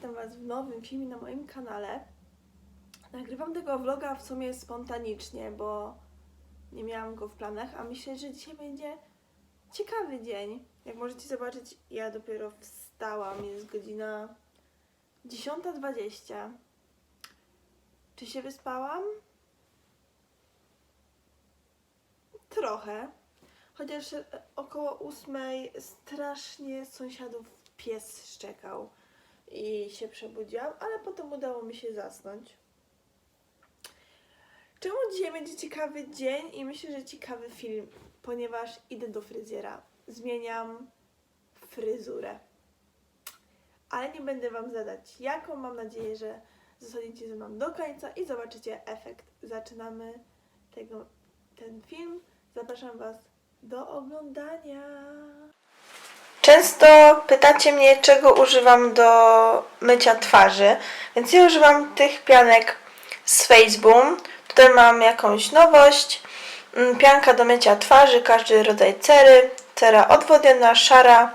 witam Was w nowym filmie na moim kanale. Nagrywam tego vloga w sumie spontanicznie, bo nie miałam go w planach, a myślę, że dzisiaj będzie ciekawy dzień. Jak możecie zobaczyć, ja dopiero wstałam, jest godzina 10.20. Czy się wyspałam? Trochę. Chociaż około ósmej strasznie sąsiadów pies szczekał i się przebudziłam, ale potem udało mi się zasnąć. Czemu dzisiaj będzie ciekawy dzień i myślę, że ciekawy film, ponieważ idę do fryzjera. Zmieniam fryzurę. Ale nie będę Wam zadać jaką. Mam nadzieję, że zostaniecie ze mną do końca i zobaczycie efekt. Zaczynamy tego, ten film. Zapraszam Was do oglądania. Często pytacie mnie, czego używam do mycia twarzy, więc ja używam tych pianek z Faceboom. Tutaj mam jakąś nowość. Mm, Pianka do mycia twarzy, każdy rodzaj cery. Cera odwodniona, szara,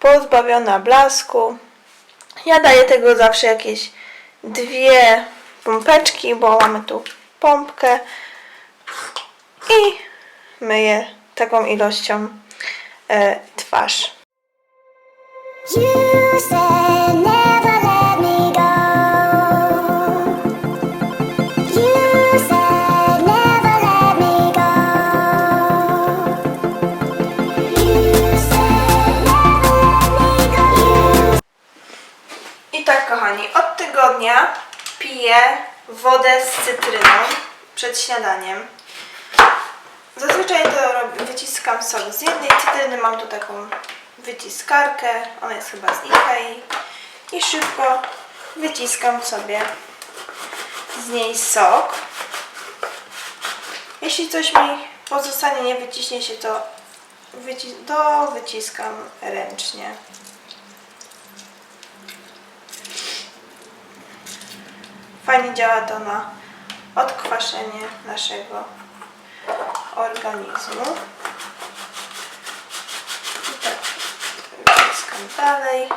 pozbawiona blasku. Ja daję tego zawsze jakieś dwie pompeczki, bo mamy tu pompkę i myję taką ilością e, twarz. I tak, kochani, od tygodnia piję wodę z cytryną przed śniadaniem. Zazwyczaj to robię, wyciskam sok. Z jednej cytryny, mam tu taką wyciskarkę, ona jest chyba z Ikei i szybko wyciskam sobie z niej sok. Jeśli coś mi pozostanie, nie wyciśnie się, to wyci to wyciskam ręcznie. Fajnie działa to na odkwaszenie naszego organizmu. I tak wyciskam dalej.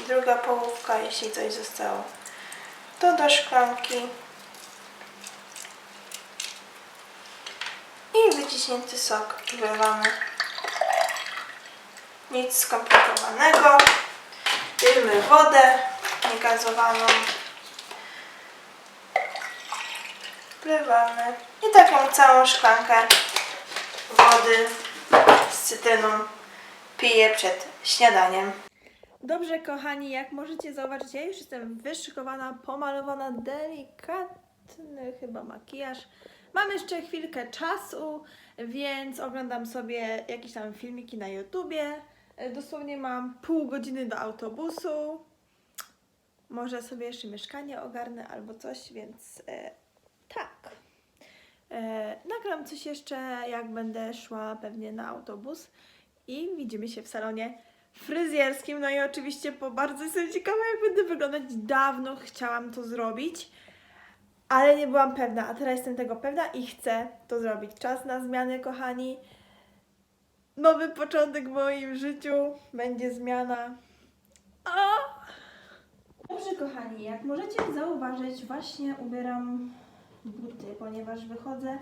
Druga połówka, jeśli coś zostało, to do szklanki. I wyciśnięty sok wlewamy. Nic skomplikowanego. Bierzemy wodę niegazowaną. Wlewamy i taką całą szklankę wody z cytryną piję przed śniadaniem. Dobrze, kochani, jak możecie zauważyć, ja już jestem wyszykowana, pomalowana, delikatny chyba makijaż. Mam jeszcze chwilkę czasu, więc oglądam sobie jakieś tam filmiki na YouTubie. Dosłownie mam pół godziny do autobusu. Może sobie jeszcze mieszkanie ogarnę albo coś, więc e, tak. E, nagram coś jeszcze, jak będę szła pewnie na autobus i widzimy się w salonie fryzjerskim. No i oczywiście po bardzo jestem ciekawa, jak będę wyglądać. Dawno chciałam to zrobić, ale nie byłam pewna, a teraz jestem tego pewna i chcę to zrobić. Czas na zmiany, kochani. Nowy początek w moim życiu. Będzie zmiana. A! Dobrze, kochani, jak możecie zauważyć, właśnie ubieram buty, ponieważ wychodzę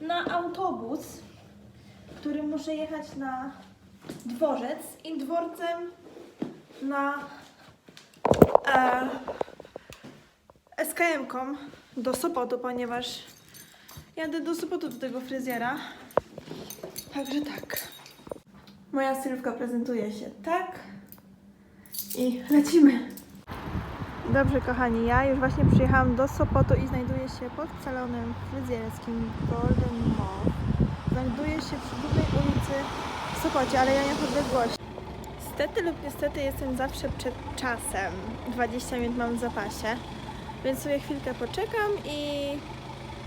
na autobus, który muszę jechać na dworzec i dworcem na e, SKM-ką do Sopotu, ponieważ jadę do Sopotu do tego fryzjera. Także tak. Moja stylówka prezentuje się tak i lecimy. Dobrze, kochani, ja już właśnie przyjechałam do Sopotu i znajduję się pod salonem fryzjerskim Golden Mall. Znajduję się przy głównej ulicy w Sopocie, ale ja nie chodzę głośno. Niestety lub niestety jestem zawsze przed czasem. 20 minut mam w zapasie, więc sobie chwilkę poczekam i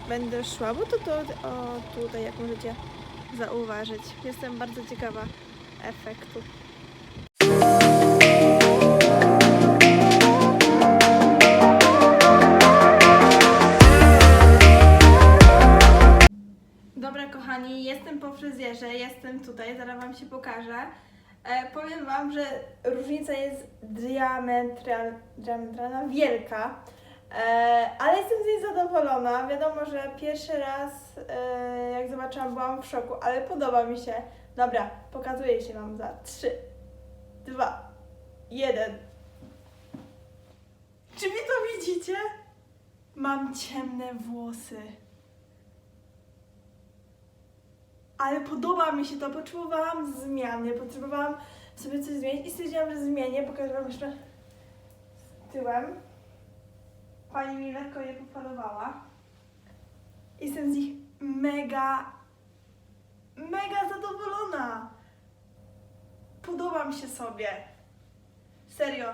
będę szła, bo to, to o, tutaj, jak możecie zauważyć. Jestem bardzo ciekawa efektu. Kochani, jestem po fryzjerze, jestem tutaj, zaraz Wam się pokażę. E, powiem Wam, że różnica jest diametral, diametralna, wielka, e, ale jestem z niej zadowolona. Wiadomo, że pierwszy raz e, jak zobaczyłam byłam w szoku, ale podoba mi się. Dobra, pokazuję się Wam za 3, 2, 1. Czy Wy to widzicie? Mam ciemne włosy. Ale podoba mi się to, potrzebowałam zmiany, potrzebowałam sobie coś zmienić i stwierdziłam, że zmienię. Pokażę Wam jeszcze tyłem. Pani mi lekko je pofalowała. Jestem z nich mega, mega zadowolona. Podoba mi się sobie. Serio.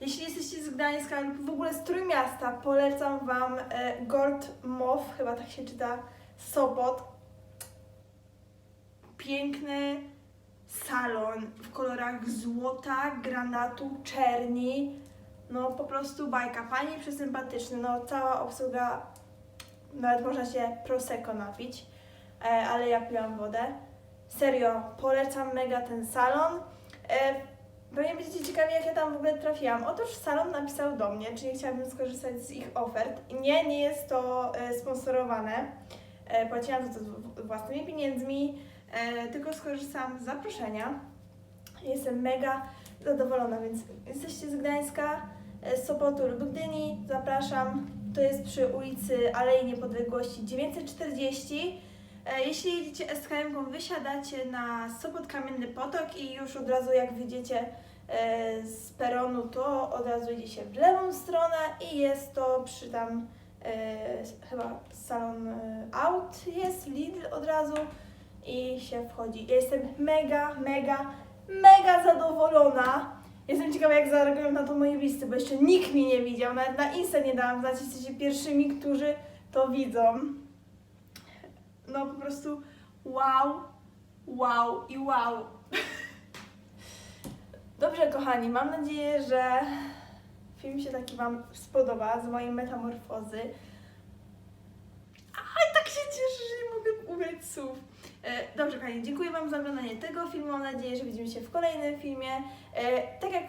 Jeśli jesteście z Gdańska lub w ogóle z Trójmiasta, polecam Wam e, Gold Mow, chyba tak się czyta, Sobot. Piękny salon w kolorach złota, granatu, czerni. No po prostu bajka. Pani przesympatyczny, no cała obsługa, nawet można się prosecco napić, e, ale ja piłam wodę. Serio, polecam mega ten salon. E, Pewnie będziecie ciekawi, jak ja tam w ogóle trafiłam. Otóż salon napisał do mnie, czyli chciałabym skorzystać z ich ofert. Nie, nie jest to e, sponsorowane. E, płaciłam za to własnymi pieniędzmi, tylko skorzystałam z zaproszenia. Jestem mega zadowolona, więc jesteście z Gdańska, e, z Sopotu lub Gdyni, zapraszam. To jest przy ulicy Alei Niepodległości 940. E, Jeśli jedziecie SKM-ką, wysiadacie na Sopot Kamienny Potok i już od razu jak wyjdziecie e, z peronu, to od razu idzie się w lewą stronę i jest to przy tam e, chyba salon e, aut jest, Lidl od razu i się wchodzi. Ja jestem mega, mega, mega zadowolona. Jestem ciekawa, jak zareagują na to moje listy, bo jeszcze nikt mnie nie widział. Nawet na Insta nie dałam znać, jesteście pierwszymi, którzy to widzą. No po prostu wow, wow i wow. Dobrze, kochani, mam nadzieję, że film się taki Wam spodoba z mojej metamorfozy. A tak się cieszę, że nie mogę ubrać słów. E, Dobrze, kochani, dziękuję Wam za oglądanie tego filmu. Mam nadzieję, że widzimy się w kolejnym filmie. E, Tak jak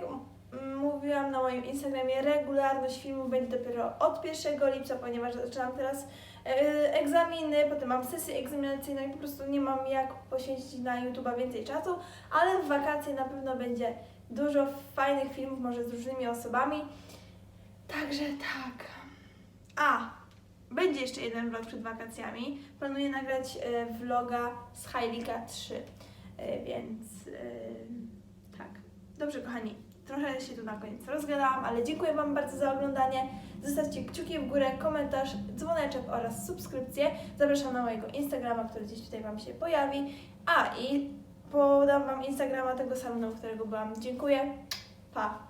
mówiłam na moim Instagramie, regularność filmu będzie dopiero od 1 lipca, ponieważ zaczynam teraz e, egzaminy, potem mam sesję egzaminacyjną i po prostu nie mam jak poświęcić na YouTube'a więcej czasu, ale w wakacje na pewno będzie dużo fajnych filmów, może z różnymi osobami. Także tak. A, będzie jeszcze jeden vlog przed wakacjami. Planuję nagrać e, vloga z Hajlika 3, e, więc e, tak. Dobrze, kochani, trochę się tu na koniec rozgadałam, ale dziękuję Wam bardzo za oglądanie. Zostawcie kciuki w górę, komentarz, dzwoneczek oraz subskrypcję. Zapraszam na mojego Instagrama, który gdzieś tutaj Wam się pojawi. A i podam Wam Instagrama tego salonu, w którego byłam. Dziękuję. Pa!